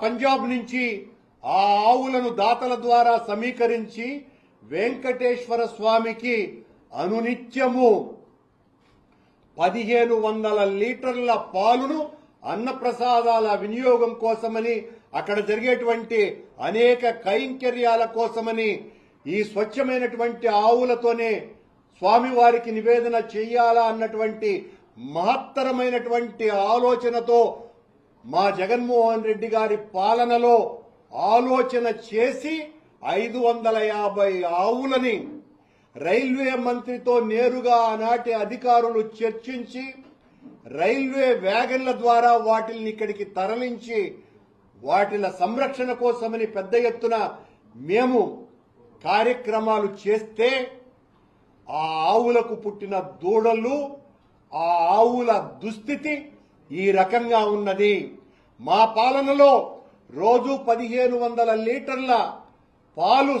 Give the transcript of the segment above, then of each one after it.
పంజాబ్ నుంచి ఆ ఆవులను దాతల ద్వారా సమీకరించి వెంకటేశ్వర స్వామికి అనునిత్యము పదిహేను వందల లీటర్ల పాలును అన్నప్రసాదాల వినియోగం కోసమని అక్కడ జరిగేటువంటి అనేక కైంకర్యాల కోసమని ఈ స్వచ్ఛమైనటువంటి ఆవులతోనే స్వామివారికి నివేదన చెయ్యాలా అన్నటువంటి మహత్తరమైనటువంటి ఆలోచనతో మా జగన్మోహన్ రెడ్డి గారి పాలనలో ఆలోచన చేసి ఐదు వందల యాభై ఆవులని రైల్వే మంత్రితో నేరుగా ఆనాటి అధికారులు చర్చించి రైల్వే వ్యాగన్ల ద్వారా వాటిల్ని ఇక్కడికి తరలించి వాటిల సంరక్షణ కోసమని పెద్ద ఎత్తున మేము కార్యక్రమాలు చేస్తే ఆ ఆవులకు పుట్టిన దూడలు ఆ ఆవుల దుస్థితి ఈ రకంగా ఉన్నది. మా పాలనలో రోజు పదిహేను వందల లీటర్ల పాలు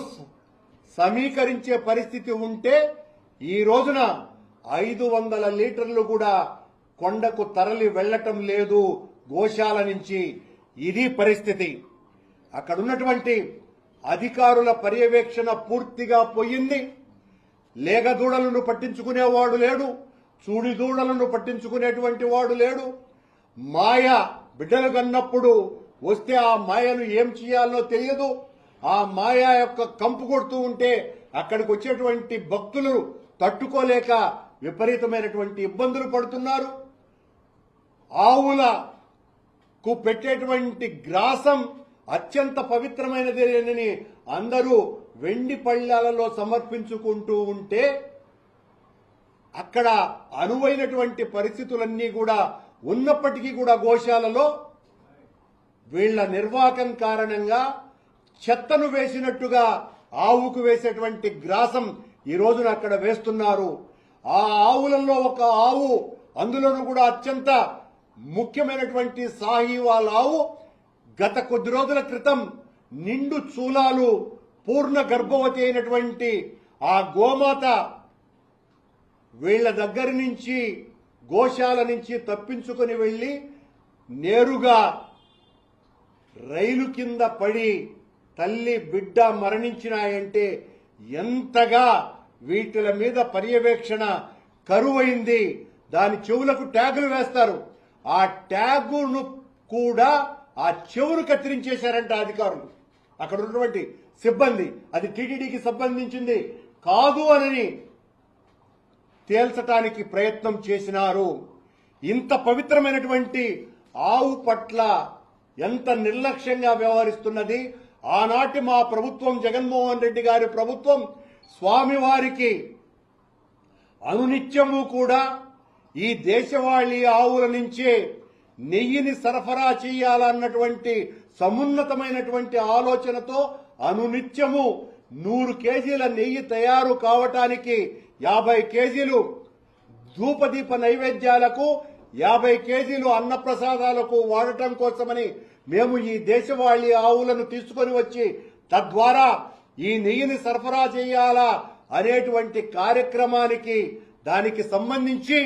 సమీకరించే పరిస్థితి ఉంటే ఈ రోజున ఐదు వందల లీటర్లు కూడా కొండకు తరలి వెళ్ళటం లేదు గోశాల నుంచి. ఇది పరిస్థితి. అక్కడ ఉన్నటువంటి అధికారుల పర్యవేక్షణ పూర్తిగా పోయింది. లేగదూడలను పట్టించుకునేవాడు లేడు చూడిదూడలను పట్టించుకునేటువంటి వాడు లేడు. మాయ బిడ్డలు కన్నప్పుడు వస్తే ఆ మాయను ఏం చేయాలో తెలియదు. ఆ మాయ యొక్క కంపు కొడుతూ ఉంటే అక్కడికి వచ్చేటువంటి భక్తులు తట్టుకోలేక విపరీతమైనటువంటి ఇబ్బందులు పడుతున్నారు. ఆవులకు పెట్టేటువంటి గ్రాసం అత్యంత పవిత్రమైనదేనని అందరూ వెండి పళ్ళాలలో సమర్పించుకుంటూ ఉంటే అక్కడ అనువైనటువంటి పరిస్థితులన్నీ కూడా ఉన్నప్పటికీ కూడా గోశాలలో వీళ్ళ నిర్వాకం కారణంగా చెత్తను వేసినట్టుగా ఆవుకు వేసేటువంటి గ్రాసం ఈ రోజున అక్కడ వేస్తున్నారు. ఆ ఆవులలో ఒక ఆవు అందులోనూ కూడా అత్యంత ముఖ్యమైనటువంటి సాహివాల్ ఆవు గత కొద్ది రోజుల క్రితం నిండు చూలాలు పూర్ణ గర్భవతి అయినటువంటి ఆ గోమాత వీళ్ళ దగ్గర నుంచి గోశాల నుంచి తప్పించుకొని వెళ్ళి నేరుగా రైలు కింద పడి తల్లి బిడ్డ మరణించినాయంటే ఎంతగా వీటిల మీద పర్యవేక్షణ కరువైంది. దాని చెవులకు ట్యాగులు వేస్తారు. ఆ ట్యాగును కూడా ఆ చెవును కత్తిరించేశారంట అధికారులు. అక్కడ ఉన్నటువంటి సిబ్బంది అది టీటీడీకి సంబంధించింది కాదు అని తేల్చటానికి ప్రయత్నం చేసినారు. ఇంత పవిత్రమైనటువంటి ఆవు పట్ల ఎంత నిర్లక్ష్యంగా వ్యవహరిస్తున్నది. ఆనాటి మా ప్రభుత్వం జగన్మోహన్ రెడ్డి గారి ప్రభుత్వం స్వామివారికి అనునిత్యము కూడా ఈ దేశవాళీ ఆవుల నుంచే నెయ్యిని సరఫరా చేయాలన్నటువంటి సమున్నతమైనటువంటి ఆలోచనతో అనునిత్యము నూరు కేజీల నెయ్యి తయారు కావటానికి యాభై కేజీలు ధూపదీప నైవేద్యాలకు యాభై కేజీలు అన్నప్రసాదాలకు వాడటం కోసమని మేము ఈ దేశవాళీ ఆవులను తీసుకొని వచ్చి తద్వారా ఈ నెయ్యిని సరఫరా చేయాలా అనేటువంటి కార్యక్రమానికి దానికి సంబంధించి